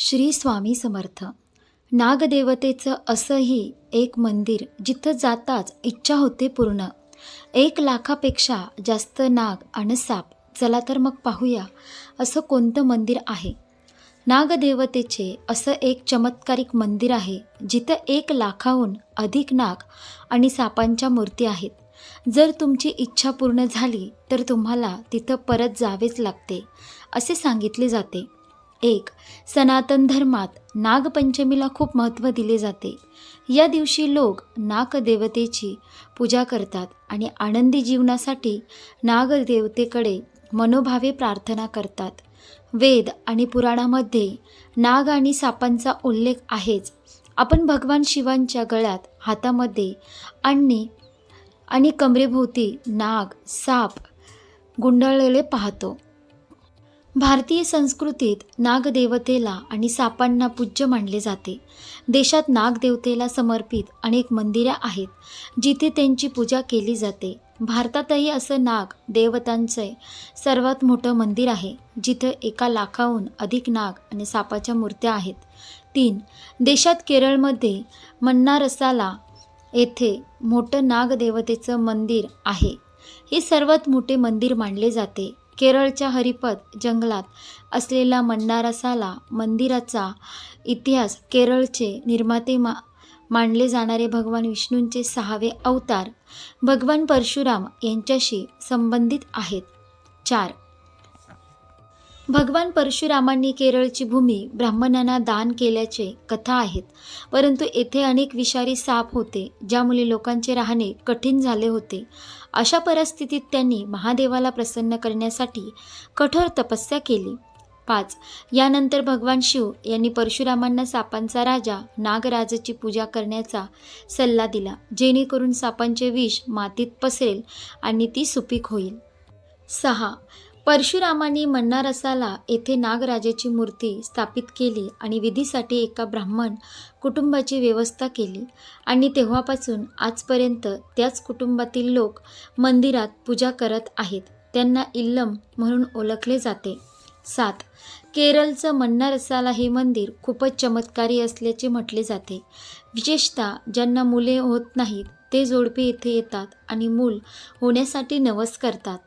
श्री स्वामी समर्थ. नागदेवतेचं असंही एक मंदिर जिथं जाताच इच्छा होते पूर्ण. एक लाखापेक्षा जास्त नाग आणि साप चला तर मग पाहूया असं कोणतं मंदिर आहे? नागदेवतेचे असं एक चमत्कारिक मंदिर आहे जिथं एक लाखाहून अधिक नाग आणि सापांच्या मूर्ती आहेत. जर तुमची इच्छा पूर्ण झाली तर तुम्हाला तिथं परत जावेच लागते असे सांगितले जाते. एक सनातन धर्मात नागपंचमीला खूप महत्त्व दिले जाते. या दिवशी लोक नागदेवतेची पूजा करतात आणि आनंदी जीवनासाठी नागदेवतेकडे मनोभावे प्रार्थना करतात. वेद आणि पुराणामध्ये नाग आणि सापांचा उल्लेख आहेच. आपण भगवान शिवांच्या गळ्यात हातामध्ये आणि आणि कमरेभोवती नाग साप गुंडाळलेले पाहतो. भारतीय संस्कृतीत नागदेवतेला आणि सापांना पूज्य मानले जाते. देशात नागदेवतेला समर्पित अनेक मंदिरे आहेत जिथे त्यांची पूजा केली जाते. भारतातही असं नाग देवतांचे सर्वात मोठं मंदिर आहे जिथं एका लाखाहून अधिक नाग आणि सापाच्या मूर्त्या आहेत. तीन देशात केरळमध्ये मन्नारसाला येथे मोठं नागदेवतेचं मंदिर आहे. हे सर्वात मोठे मंदिर मानले जाते. केरळच्या हरिपद जंगलात असलेला मन्नारसाला मंदिराचा इतिहास केरळचे निर्माते मा मानले जाणारे भगवान विष्णूंचे सहावे अवतार भगवान परशुराम यांच्याशी संबंधित आहेत. चार भगवान परशुरामांनी केरळची भूमी ब्राह्मणांना दान केल्याचे कथा आहेत. परंतु येथे अनेक विषारी साप होते ज्यामुळे लोकांचे राहणे कठीण झाले होते. अशा परिस्थितीत त्यांनी महादेवाला प्रसन्न करण्यासाठी कठोर तपस्या केली. पाच. यानंतर भगवान शिव यांनी परशुरामांना सापांचा राजा नागराजाची पूजा करण्याचा सल्ला दिला जेणेकरून सापांचे विष मातीत पसरेल आणि ती सुपीक होईल. सहा. परशुरामांनी मन्नारसाला येथे नागराजाची मूर्ती स्थापित केली आणि विधीसाठी एका ब्राह्मण कुटुंबाची व्यवस्था केली. आणि तेव्हापासून आजपर्यंत त्याच कुटुंबातील लोक मंदिरात पूजा करत आहेत. त्यांना इल्लम म्हणून ओळखले जाते. सात. केरळचं मन्नारसाला हे मंदिर खूपच चमत्कारी असल्याचे म्हटले जाते. विशेषतः ज्यांना मुले होत नाहीत ते जोडपे येथे येतात आणि मूल होण्यासाठी नवस करतात.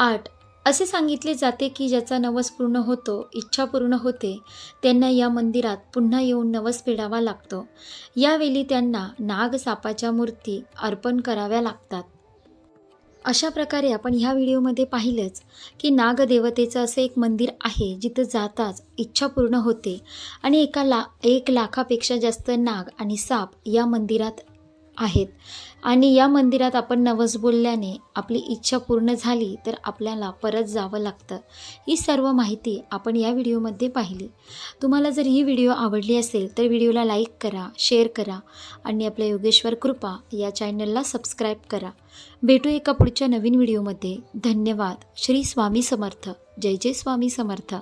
आठ. असे सांगितले जाते की ज्याचा नवस पूर्ण होतो इच्छा पूर्ण होते त्यांना या मंदिरात पुन्हा येऊन नवस फेडावा लागतो. यावेळी त्यांना नाग सापाच्या मूर्ती अर्पण कराव्या लागतात. अशा प्रकारे आपण ह्या व्हिडिओमध्ये पाहिलंच की नागदेवतेचं असं एक मंदिर आहे जिथं जाताच इच्छा पूर्ण होते आणि एका ला एक लाखापेक्षा जास्त नाग आणि साप या मंदिरात आहेत. आणि या मंदिरात आपण नवस बोलल्याने आपली इच्छा पूर्ण झाली तर आपल्याला परत जावं लागतं. ही सर्व माहिती आपण या व्हिडिओमध्ये पाहिली. तुम्हाला जर ही व्हिडिओ आवडली असेल तर व्हिडिओला लाईक करा शेअर करा आणि आपल्या योगेश्वर कृपा या चॅनलला सबस्क्राईब करा. भेटू एका पुढच्या नवीन व्हिडिओमध्ये. धन्यवाद. श्री स्वामी समर्थ. जय जय स्वामी समर्थ.